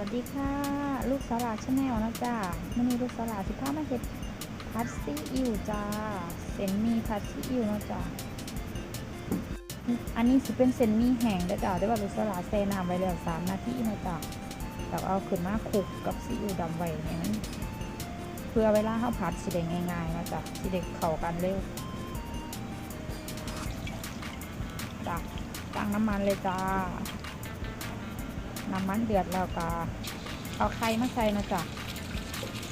วัสดีค่ะ ลูกสลาชาแนลนะจ้ามื่อนี้ลูกสลาสิพามาเห็ดพัดซีอิ๊วจ้าเส้นมีพัดซีอิ๊วนะจ้าอันนี้สิเป็นเส้นมีแห้งเด้จ้าได้ว่าลูกสลาเซน้ำไว้แล้วสามนาทีนะจ้าแต่เอาขึ้นมาคลุกกับซีอิ๊วดำไว้เนี่ยเพื่อเวลาข้าวผัดสิได้ง่ายๆนะจ้าสิได้เข้ากันเร็วจ้าตั้งน้ำมันเลยจ้า น้ำมันเดือดแล้วก็เอาไข่มาใส่นะจ๊ะ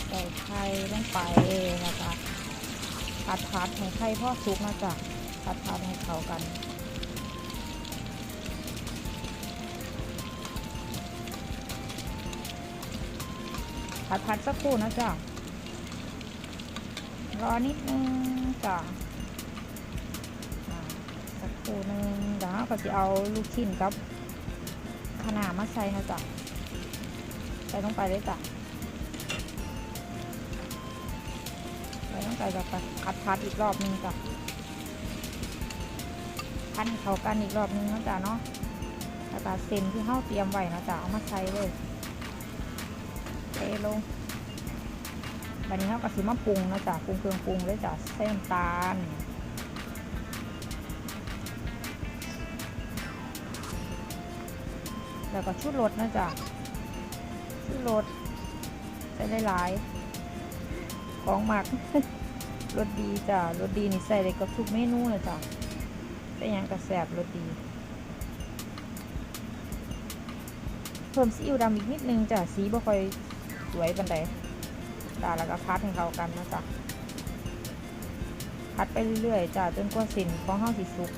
ใส่ไข่ลงไปนะจ๊ะผัดผัดให้ไข่พ่อสุกนะจ๊ะผัดผัดให้เข้ากันผัดผัดสักครู่นะจ๊ะรอนิดนึงจ้ะสักครู่นึงเดี๋ยวเราก็จะเอาลูกชิ้นกับ ขนามาใส่นะจ๊ะใส่ลงไปเลยจ้ะใส่ลงไปแบบพัดพัดอีกรอบนึงจ้ะพันเขากันอีกรอบนึงนะจ๊ะเนาะแล้วก็เส้นที่เฮาเตรียมไว้นะจ๊ะเอามาใส่เลยเทลงบัดนี้เฮาก็สิมาปรุงนะจ๊ะปรุงเครื่องปรุงเลยจ้ะใส่น้ำตาล แล้วก็ชุดรสนะจ๊ะชุดรสใส่หลายๆของหมักรสดีจ้ะรสดีนี่ใส่ได้กับทุกเมนูเลยจ้ะเป็นยังกระแสบรสดี เพิ่มซีอิ๊วดำอีกนิดนึงจ้ะสีบ่ค่อยสวยปันใดจ้ะแล้วก็พัดให้เข้ากันนะจ๊ะพัดไปเรื่อยๆจ้ะจนกว่าสินของเฮาสิสุก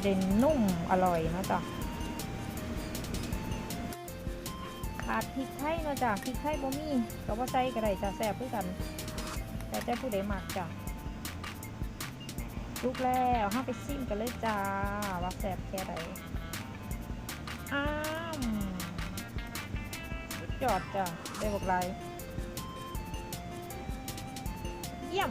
เด่นนุ่มอร่อยนะจ๊ะ ขาดพริกไทยเนาะจ้ะพริกไทยบ่มีก็บ่ใส่ก็ได้จ้ะแซ่บคือกัน แต่แต่ผู้ใดมักจ้ะลุกแล้วเฮาไปซิมกันเลยจ้าว่าแซ่บแค่ใดอ้ามสุดยอดจ้ะได้บอกไรเยี่ยม